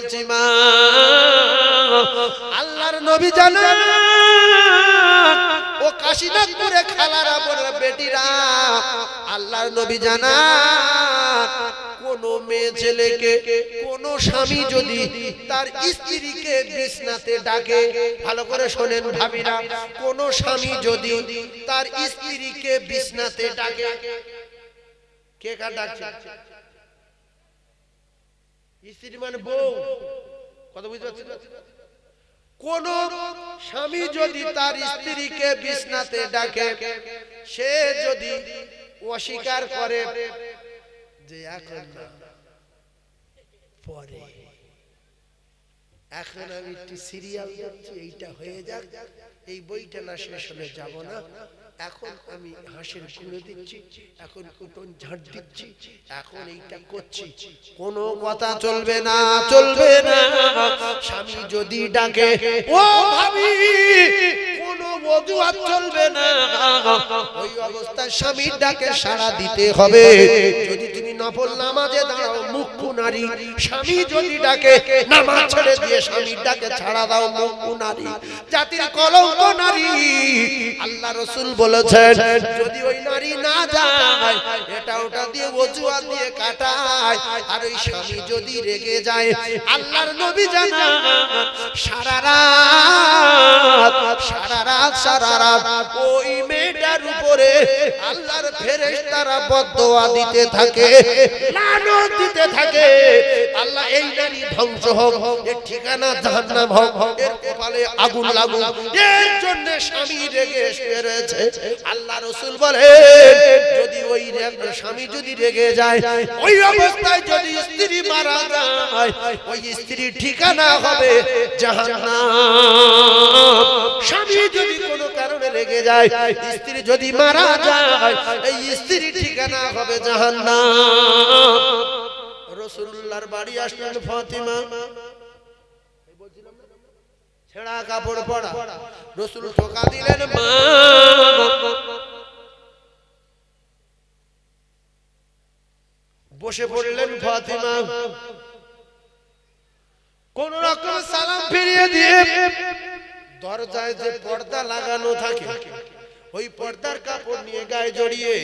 বলছি, মা, আল্লাহর নবী জানেন ও কাশীনাথপুরে খালারা বলে বেটিরা, আল্লাহর নবী জানান কোন মেয়ে ছেলেকে, কোন স্বামী যদি তার স্ত্রীকে বিছনাতে ডাকে, ভালো করে শোনেন ভাবিরা, কোন স্বামী যদি তার স্ত্রীকে বিছনাতে ডাকে, কে কার ডাকছে? স্ত্রী মানে বউ। কথা বুঝতে পারছেন? কোন স্বামী যদি তার স্ত্রীকে বিছনাতে ডাকে সে যদি অস্বীকার করে যে এখন না পরে। এখন আমি একটি সিরিয়াল দেখছি এইটা হয়ে যাক এই বইটা না শেষ হলে যাব না। এখন আমি হাঁসের গুঁড়ো দিচ্ছি এখন কুটন ঝাড় দিচ্ছি এখন এইটা করছি। কোনো কথা চলবে না চলবে না। স্বামী যদি ডাকে ও ভাবি কোনো অজুহাত চলবে না। ওই অবস্থায় স্বামীর ডাকে সাড়া দিতে হবে। যদি তুমি নফল নামাজে দাঁড়াও মুখ্য নারী স্বামী যদি ডাকে, নামাজ ছেড়ে দিয়ে স্বামীর ডাকে, ছাড়া দাও মুখ্য নারী জাতির কলঙ্ক নারী, আল্লাহ রসুল বলেছেন, যদি ওই নারী না যায়, এটা ওটা দিয়ে অজুহাত দিয়ে কাটায়, আর ওই স্বামী যদি রেগে যায়, আল্লাহর নবী জানা সারা রাত সারা রাত সারা রাত, ওই মেয়েটার উপরে আল্লাহর ফেরেশতারা বদদোয়া দিতে থাকে, লানত দিতে থাকে। আল্লাহ এই নারী ধ্বংস হোক, এর ঠিকানা জাহান্নাম হোক, এর কপালে আগুন লাগুক। এর জন্য স্বামী রেগে পেরেছে আল্লাহ রসুল বলে যদি ওই স্বামী যদি রেগে যায়, ওই অবস্থায় যদি স্ত্রী মারা যায়, ওই স্ত্রীর ঠিকানা হবে জাহান্নাম। স্বামী যদি কোনো কারণে রেগে যায়, স্ত্রী যদি মারা যায়, এই স্ত্রীর ঠিকানা হবে জাহান্নাম। রসুল্লাহর বাড়ি আসলেন ফাতিমা। ছেঁড়া কাপড় পরা। রসুল ঠোকা দিলেন বসে পড়লেন ফাতিমা। কোন রকম সালাম ফিরিয়ে দিয়ে দরজায় যে পর্দা লাগানো থাকে, ওই পর্দার কাপড় নিয়ে গায়ে জড়িয়ে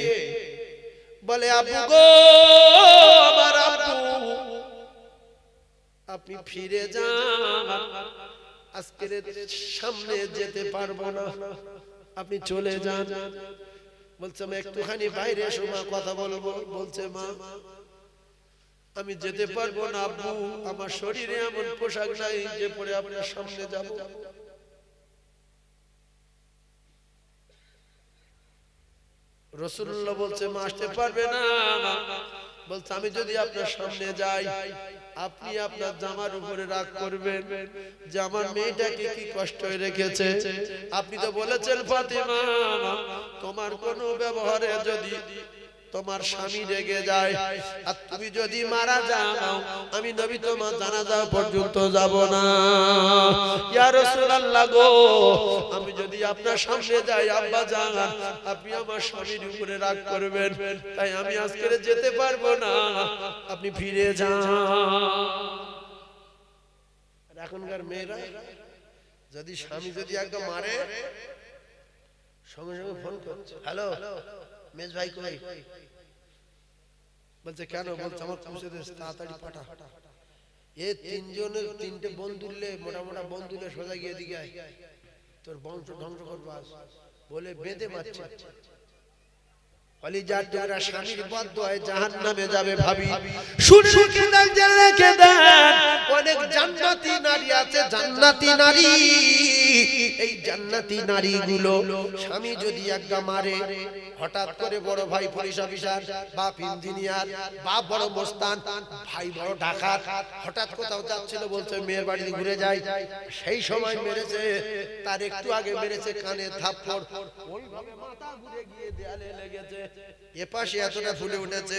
বলে, আবু গো, আমার আব্বু, আপনি ফিরে যান। আজকের সামনে যেতে পারব না। আপনি চলে যান। বলছে, আমি একটুখানি বাইরে এসো মা, কথা বলব। বলছে, মা, আমি যেতে পারব না, আব্বু। আমার শরীরে এমন পোশাক নাই যে পরে আপনার সামনে যাব। রসুল্লাহ বলছে মা আসতে পারবে না। বলছে আমি যদি আপনার সামনে যাই আপনি আপনার জামার উপরে রাগ করবেন যে আমার মেয়েটাকে কি কষ্ট রেখেছে? আপনি তো বলেছেন ফাতিমা তোমার কোনো ব্যবহারে যদি তোমার স্বামী রেগে যায়। আর তুমি যদি মারা যাও আমি নবী তোমার জানাজা পর্যন্ত যাব না। ইয়া রাসূলুল্লাহ গো আমি যদি আপনার সামনে যাই আব্বা যান আপনি আমার স্বামীর উপরে রাগ করবেন। তাই আমি আজকে যেতে পারব না। আপনি ফিরে যান। এখনকার মেয়েরা যদি স্বামী যদি একদম মারে সঙ্গে সঙ্গে ফোন করছে। হ্যালো? মেজ ভাই কই বলছে কেন বলছে আমার পুষে দে তাড়াতাড়ি পাঠা এ তিনজনের তিনটে বন্ধুলে মোটা মোটা বন্ধুলে সোজা গিয়ে দিকে। তোর বংশ ধ্বংস করব আজ। বলে বেঁধে মারছে কলিজার টুকরা স্বামীর বদ্ধ হয় জাহান নামে যাবে ভাবি শুনে রেখে দেন জেনে রেখে দেন অনেক জান্নাতি নারী আছে জান্নাতি নারী এই জান্নাতি নারীগুলো স্বামী যদি একটা মারে হঠাৎ করে বড় ভাই পুলিশ অফিসার, বাপ ইঞ্জিনিয়ার, বাপ বড় মোস্তান, ভাই বড় ডাকাত, হঠাৎ কোথাও যাচ্ছিল বলছে, মেয়ের বাড়িতে ঘুরে যাই। সেই সময় মেরেছে, তার একটু আগে মেরেছে কানে থাপ্পড়। ওইভাবে মাথা ঘুরে গিয়ে দেয়ালে লেগেছে। এ পাশে এতটা ফুলে উঠেছে,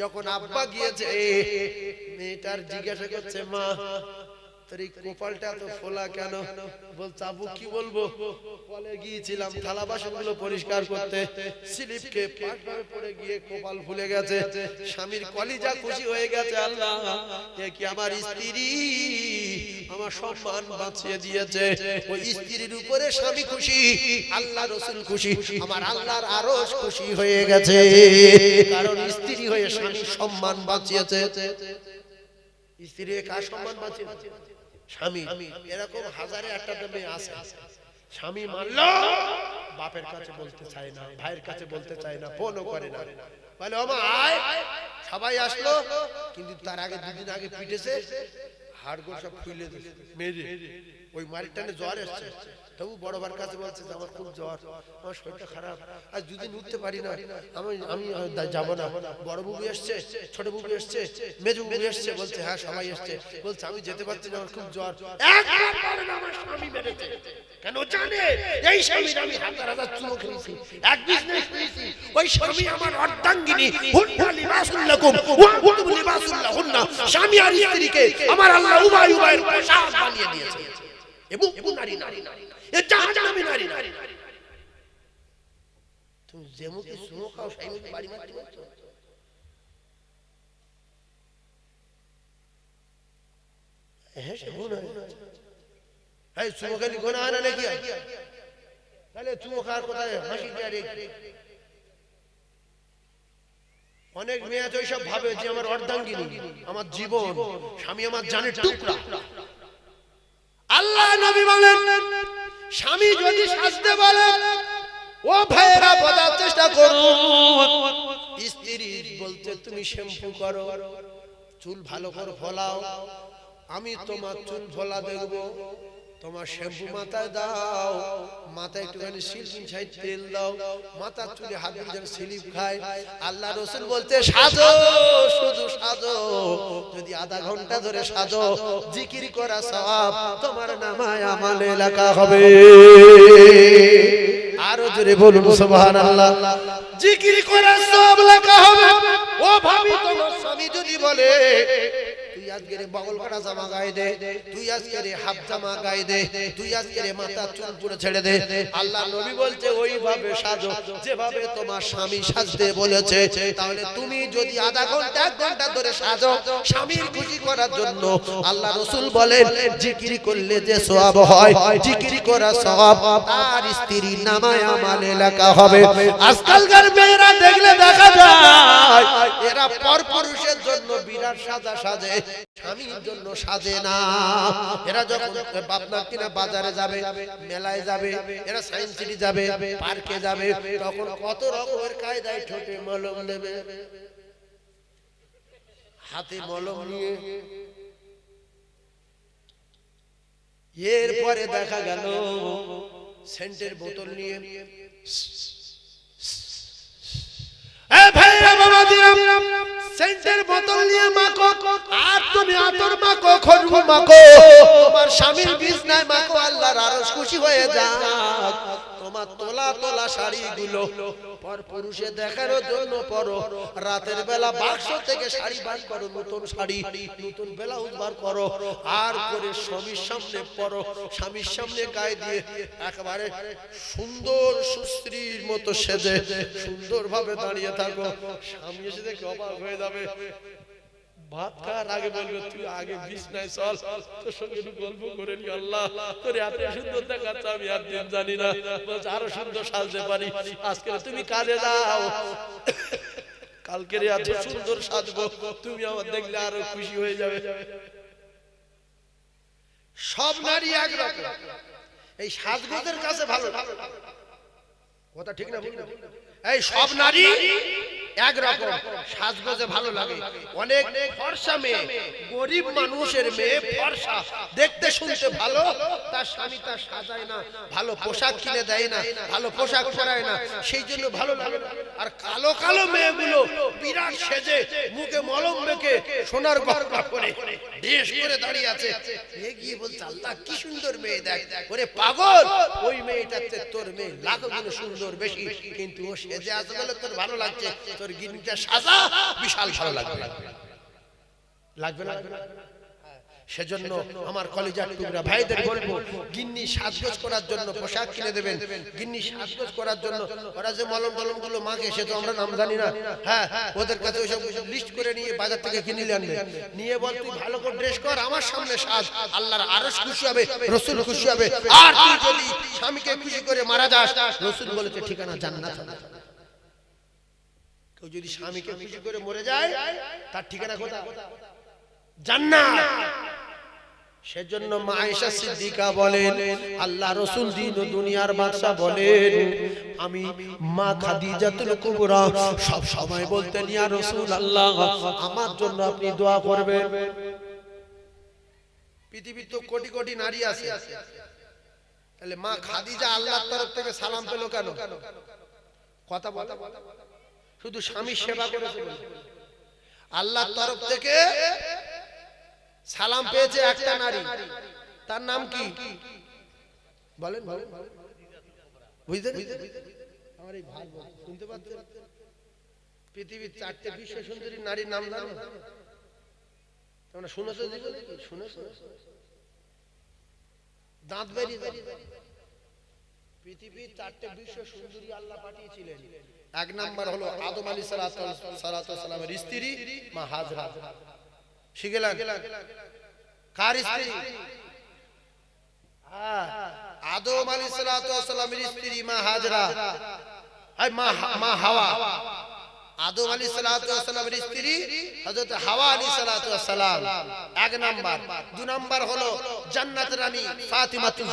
যখন আব্বা গিয়েছে, মেয়েটার জিজ্ঞাসা করছে, মা খুশি হয়ে গেছে, আল্লাহ কি আমার স্ত্রী? আমার সম্মান বাঁচিয়ে দিয়েছে। ওই স্ত্রীর উপরে স্বামী খুশি, আল্লাহ রসুল খুশি, আমার আল্লাহর আরও খুশি হয়ে গেছে। কারণ স্ত্রী হয়ে স্বামীর সম্মান বাঁচিয়েছে। স্ত্রী কার সম্মান বাঁচিয়েছে? স্বামী, এরকম বাপের কাছে বলতে চায় না, ভাইয়ের কাছে বলতে চায় না, ফোনও করে না। বলে, ওমা, আয়। সবাই আসলো, কিন্তু তার আগে দুদিন আগে পিটেছে, হাড়গোড় সব দিয়েছে মেরে। ওই মারির টানে জ্বর এসছে। তবু বড় বার কাছে বলছে আমার খুব জ্বর, আমার শরীরটা খারাপ। আজ দুদিন উঠতে পারি না। আমি আমি যাব না। বড় বুবু এসছে, ছোট বুবু এসছে, মেজ বুবু এসছে, বলছে হ্যাঁ সবাই এসছে। বলছে, আমি যেতে পারছি না, আমার খুব জ্বর। আমার স্বামী মেরেছে কেন জানে? এই স্বামীর আমি হাজার চুমো খেয়েছি। এক বিজনেস করেছি। ওই স্বামী আমার অর্ধাঙ্গিনী। হুন্না লিবাসুল্লাকুম ওয়া আনতুম স্বামী আর স্ত্রীকে আমার আল্লাহ উভয় উভয়ের পোশাক বানিয়ে দিয়েছে। এবং নারী নারী নারী নারী। নারী তুমি চুমো খাও বাড়ি হ্যাঁ না নাকি? তাহলে চুমো হাসি অনেক মেয়ে আছে, ওইসব ভাবে যে আমার অর্ধাঙ্গিনী, আমার জীবন, স্বামী আমার জানের টুকরা। আল্লাহ নবী বলেন, স্বামী যদি সাজতে বলে, ও ভাইয়েরা, বোঝার চেষ্টা করো স্ত্রী বলতে তুমি শ্যাম্পু করো, চুল ভালো করে ফলাও, আমি তোমার চুল ফলা দেখব। তোমার শ্যাম্পু মাথায় দাও, মাথায় একটুখানি সিল্কিন ছাই তেল দাও, মাথার চুলে হাত যেন স্লিপ খায়। আল্লাহ রসুল বলতে, সাজো, শুধু সাজো। যদি আধা ঘণ্টা ধরে সাজো, জিকির করা সব তোমার নামায় আমালে এলাকা হবে। আরও জোরে বলুন সুবহান আল্লাহ জিকির করা সব লেখা হবে। ও ভাবি, তোমার স্বামী যদি বলে তুই আজকে বগল কাটা জামা গায়ে দে, তুই আজকে রে হাফ জামা গায়ে দে, তুই আজকে রে মাথা চুল পুরো ছেড়ে দে। আল্লাহ নবী বলছে, ওইভাবে সাজো, যেভাবে তোমার স্বামী সাজতে বলেছে, তাহলে তুমি যদি আধা ঘণ্টা, এক ঘণ্টা ধরে সাজো স্বামীর খুশি করার জন্য। আল্লাহ রসুল বলেন, জিকিরি করলে যে সওয়াব হয়, জিকিরি করা সওয়াব তার স্ত্রীর নামায় আমালে লেখা হবে। আজকালকার মেয়েরা দেখলে দেখা যায়, এরা পরপুরুষের জন্য বিরাট সাজা সাজে। স্বামীর জন্য সাজে না। এরা যখন বাপনার কিনা বাজারে যাবে মেলায় যাবে এরা সায়েন্স সিটি যাবে পার্কে যাবে তখন কত রকমের কায়দায় ঠোঁটে মলম দেবে। হাতে মলম নিয়ে। এরপরে দেখা গেল সেন্টের বোতল নিয়ে। ভাইরা বাবা দিলাম। সেন্টের বোতল নিয়ে মাখো। আর তুমি আতর মাখো খুশবু মাখো। তোমার স্বামীর বিছনায় মাখো আল্লাহর আরশ খুশি হয়ে যাক। তোমার তোলা তোলা শাড়িগুলো। পর পুরুষে দেখানোর জন্য পরো। রাতের বেলা বাক্স থেকে শাড়ি বার করো, নতুন শাড়ি, নতুন ব্লাউজ বার করো। আর করে স্বামীর সামনে পরো। স্বামীর সামনে গায়ে দিয়ে একবারে সুন্দর সুস্ত্রীর মতো সেজে সুন্দর ভাবে দাঁড়িয়ে থাকো। স্বামী এসে দেখে অবাক হয়ে যাবে। ভাত খাওয়ার আগে বলবে, তুই আগে চল। তোর সঙ্গে একটু গল্প করে নি, আল্লাহ। তোর এত সুন্দর দেখাচ্ছে, আমি আর দিন জানি না। আরও সুন্দর সাজতে পারি। আজকে তুমি কাজে যাও। কালকে এত সুন্দর সাজবো, তুমি আমার দেখলে আরও খুশি হয়ে যাবে। সব নারী একরকম। এই সাজগোজের কাছে ভালো কথা ঠিক না? এই সব নারী একরকম সাজগোজে ভালো লাগে। অনেক ফর্সা মেয়ে, গরিব মানুষের মেয়ে ফর্সা। দেখতে শুনতে ভালো, তার স্বামী তার সাজায় না, ভালো পোশাক কিনে দেয় না, ভালো পোশাক পরায় না, সেই জন্য ভালো লাগে আর কালো কালো মেয়েগুলো বিরাট সেজে, মুখে মলম মেখে সোনার গহনা পরে দেশ করে দাঁড়িয়ে আছে। এ গিয়ে বলছে, আল্লাহ, কি সুন্দর মেয়ে দেখ। ওরে পাগল, ওই মেয়েটার চেয়ে তোর মেয়ে লাখ গুণ সুন্দর বেশি। কিন্তু ও সেজে আছে বলে তোর ভালো লাগছে। তোর গিনটা সাজা বিশাল ভালো লাগবে লাগবে। লাগবে না? সেজন্য আমার কলেজার টুকরা ভাইদের বলব গিন্নি সাজগোজ করার জন্য পোশাক কিনে দেবেন। গিন্নি সাজগোজ করার জন্য ওরা যে মলম টলমগুলো মাকে সে তো আমরা নাম জানি না। হ্যাঁ ওদের কাছে ওইসব লিস্ট করে নিয়ে বাজার থেকে কিনে আনবে। নিয়ে বল তুই ভালো করে ড্রেস কর আমার সামনে সাজ। আল্লাহর আরশ খুশি হবে রসুল খুশি হবে। আর তুই যদি স্বামীকে খুশি করে মারা যাস রসুল বলেছে ঠিকানা জান্নাত কেউ যদি স্বামীকে খুশি করে মরে যায় তার ঠিকানা কোথায় জান্নাত সেজন্য মা আয়েশা সিদ্দিকা বলেন আল্লাহ রসুল দিন দুনিয়ার বাদশা বলেন আমি মা খাদিজাতুল কুবরা সব সময় বলতেন ইয়া রসুল আল্লাহ আমার জন্য আপনি দোয়া করবেন। পৃথিবীর তো কোটি কোটি নারী আছে। তাহলে মা খাদিজা আল্লাহর তরফ থেকে সালাম পেল কেন? কথা বলা। শুধু স্বামী সেবা করেছে। আল্লাহর তরফ থেকে সালাম পেয়েছে একটা নারী। তার নাম কি? বলেন বলেন বুঝতে আমার এই ভাই শুনতে পাচ্ছেন? পৃথিবীর চারটে বিশ্ব সুন্দরী নারীর নাম জানো তোমরা শুনেছো শুনেছো? দাঁত বেরিয়ে। পৃথিবীর চারটে বিশ্ব সুন্দরী আল্লাহ পাঠিয়েছিলেন। এক নাম্বার হলো আদম আলী সালামের স্ত্রী মা হাজরা। শিখেলেন? কার স্ত্রী? হ্যাঁ, আদম আলী সালামের স্ত্রী মা হাজরা। মা হাওয়া। আদম আলী স্ত্রী হাওয়া আলী এক নাম্বার। নাম্বার হলো জান্নাত রানী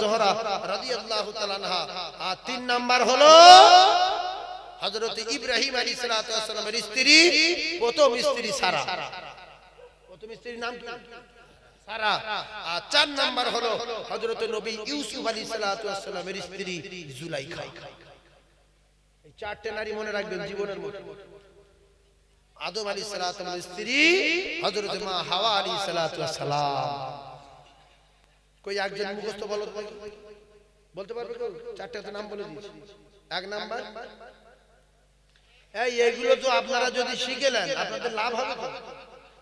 জোহরা রাদিয়াল্লাহু আর তিন নাম্বার হলো হযরত ইব্রাহিম আলী স্ত্রী প্রথম স্ত্রী সারা। প্রথম স্ত্রীর নাম সারা, আর চার নাম্বার হলো হযরত নবী ইউসুফ আলী সালামের স্ত্রী জুলাইখা। এই চারটে নারী মনে রাখবেন জীবনের মধ্যে। আদম আলী সালামের স্ত্রী, হযরত মা হাওয়া আলী সালাম। কই একজন মুখস্থ বলো বলতে পারবে কেউ? চারটে নাম বলে দিয়েছি। এক নাম্বার। এই এইগুলো তো আপনারা যদি শিখে নেন, আপনাদের লাভ হবে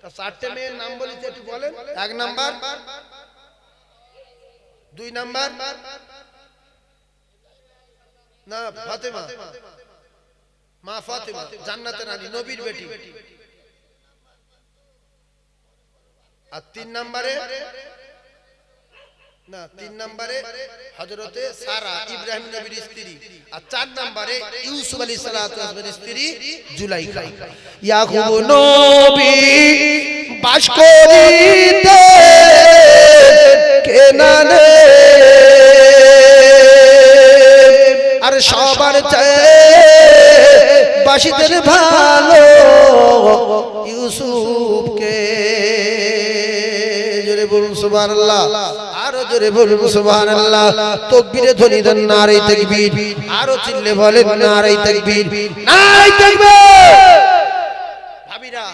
চারটে মেয়ের নাম বলেছে একটু বলেন। এক নাম্বার। দুই নাম্বার। না, ফাতেমা। মা ফাতেমা, জান্নাতের রানী নবীর বেটি। আর তিন নাম্বারে না তিন নম্বরে হজরতে সারা ইব্রাহিম নবীর স্ত্রী। আর চার নম্বরে ইউসুফ আলী সালামের স্ত্রী জুলাইখা। ইয়াকুব নবী বাস করিতে কেনানে। আর সবার চায় বাসিদের ভালো ইউসুফকে। জোরে বলুন সুবহানাল্লাহ। জোরে বলুন সুবহানাল্লাহ। তাকবীরে ধ্বনি দেন নারে তাকবীর। আরও চিল্লে বলেন নারে তাকবীর। নারে তাকবীর! ভাবিরা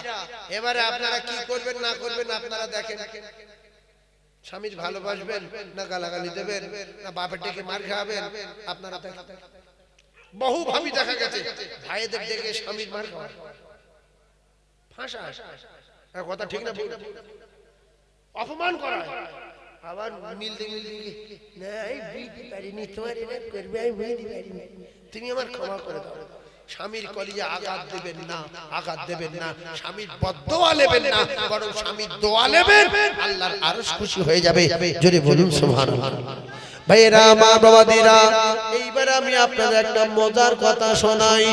এবারে আপনারা কি করবেন না করবেন আপনারা দেখেন। স্বামীর ভালোবাসবেন না গালাগালি দেবেন না বাপের ডেকে মার খাবেন আপনারা দেখেন। বহু ভাবি দেখা গেছে ভাইদের ডেকে স্বামীর মার খাওয়া ফাঁসা। কথা ঠিক না অপমান করা। আবার মিলতে তুমি আমার ক্ষমা করে দাও। স্বামীর কলিজে আঘাত দেবেন না, আঘাত দেবেন না। স্বামীর নেবেন না, বরং স্বামীর দোয়া নেবেন। আল্লাহর আরশ খুশি হয়ে যাবে। যদি বলুন মা এইবার আমি আপনাদের একটা মজার কথা শোনাই।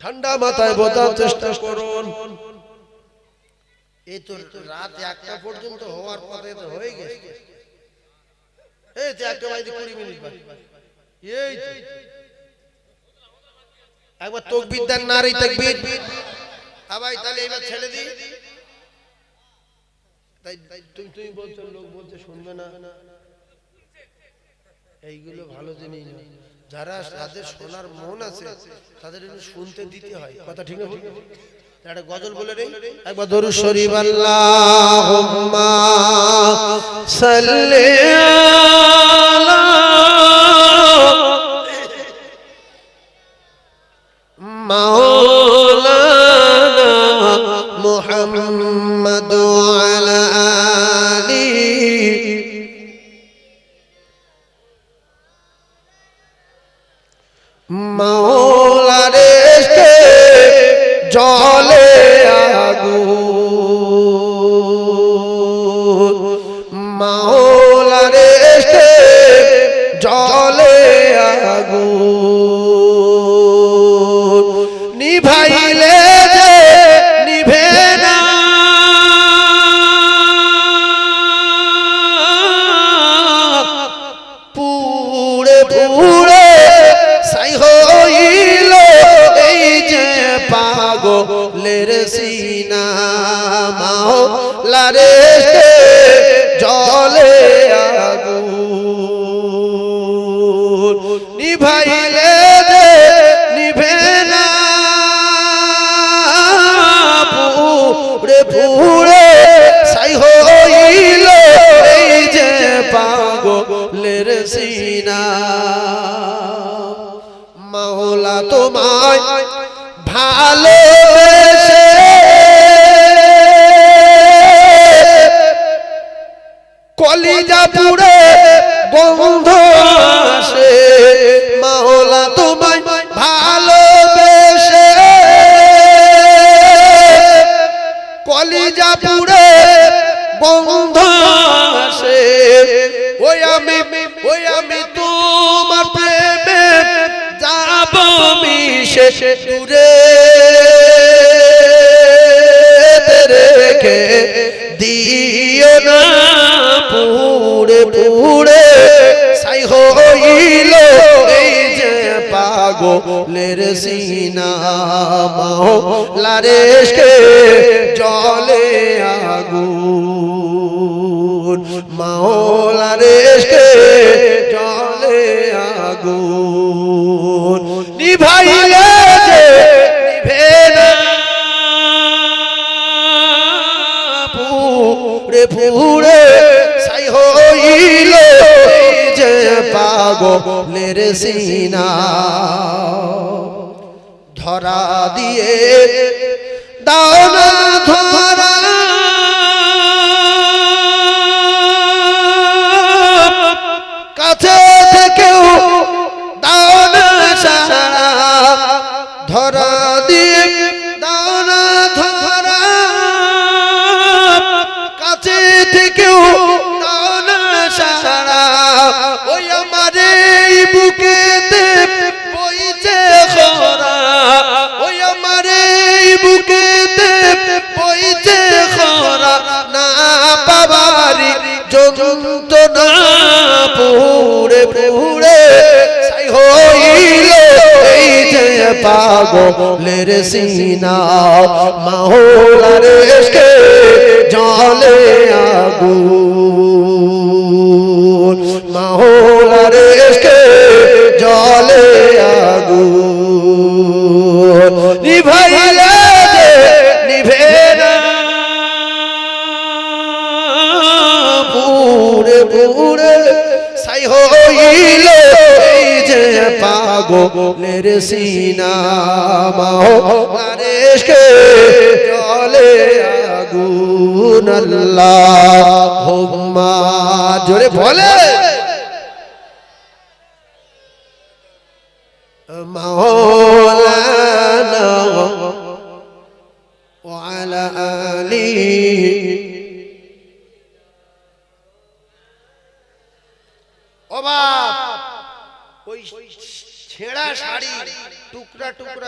ঠান্ডা মাথায় বোঝার চেষ্টা করুন। এই তো রাত একটা পর্যন্ত হওয়ার পথে তো হয়ে গেছে। এই তো একটা বাজে কুড়ি মিনিট এই একবার আবাই তাহলে এবার ছেড়ে তুমি তুমি বলছো, লোক বলছে শুনবে না। এইগুলো ভালো জিনিস। যারা যাদের শোনার মন আছে, তাদের শুনতে দিতে হয়। কথা ঠিক ভুল? একটা গজল বলে নেই একবার দরুদ শরীফ আল্লাহুম্মা সাল্লি মাওলা মিশে দূরে রেখে দিও না পুড়ে পুড়ে। সাই হইল এই যে পাগলের সিনা। মাওলারেশকে জলে আগুন পাগলের সিনা। ধরা দিয়ে দাও না যন্ত্রণা পুরে পুরে হইল এই যে পাগলের সিনা। মাহলার জলে আগুন। পুরে পুরে সাই হইল এই যে পাগলের সিনা মাহলারেশকে জলে আগুন আল্লাহ। হুম্মা, জোরে বলে।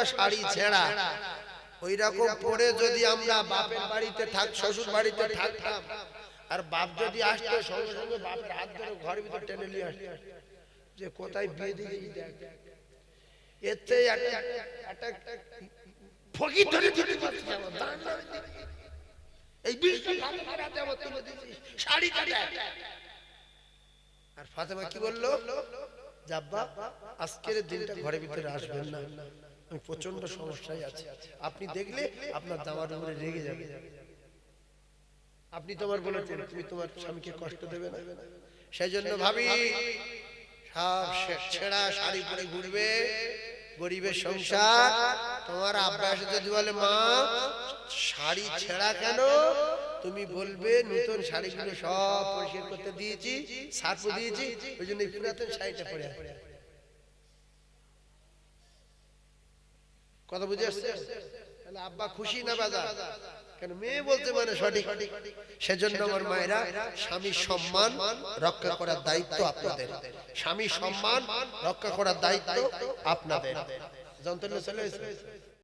টুকরা শাড়ি ছেঁড়া। ওই রকম পরে যদি আমরা বাপের বাড়িতে থাক শ্বশুর বাড়িতে থাকতাম আর বাপ যদি আসতো সঙ্গে সঙ্গে বাপের হাত ধরে ঘরের ভিতর টেনে নিয়ে আসতো। যে কোথায় বিয়ে দিয়েছি দেখ। এতে ফকির ধরে দিতে ধরে এই তুলে দিয়েছিস, শাড়িটা আর ফাতেমা কি বলল? আজকের দিনটা ঘরের ভিতরে আসবেন না। আমি প্রচণ্ড সমস্যায় আছি। আপনি দেখলে আপনার জামার উপরে রেগে যাবে। আপনি তোমার বলেছেন তুমি তোমার স্বামীকে কষ্ট দেবে না। সেই জন্য ভাবি, সব ছেঁড়া শাড়ি পরে ঘুরবে। গরিবের সংসার। তোমার আব্বাস যদি বলে মা, শাড়ি ছেঁড়া কেন? তুমি বলবে, নতুন শাড়িগুলো সব পরিষ্কার করতে দিয়েছি সার্ফ দিয়েছি, ওই জন্য পুরাতন শাড়িটা পরে কথা বুঝে আসছে? তাহলে আব্বা খুশি না বাজা? কেন মেয়ে বলতে মানে সঠিক। সেজন্য আমার মায়েরা স্বামীর সম্মান রক্ষা করার দায়িত্ব আপনাদের। স্বামী সম্মান রক্ষা করার দায়িত্ব আপনাদের। যন্ত্রণা চলে?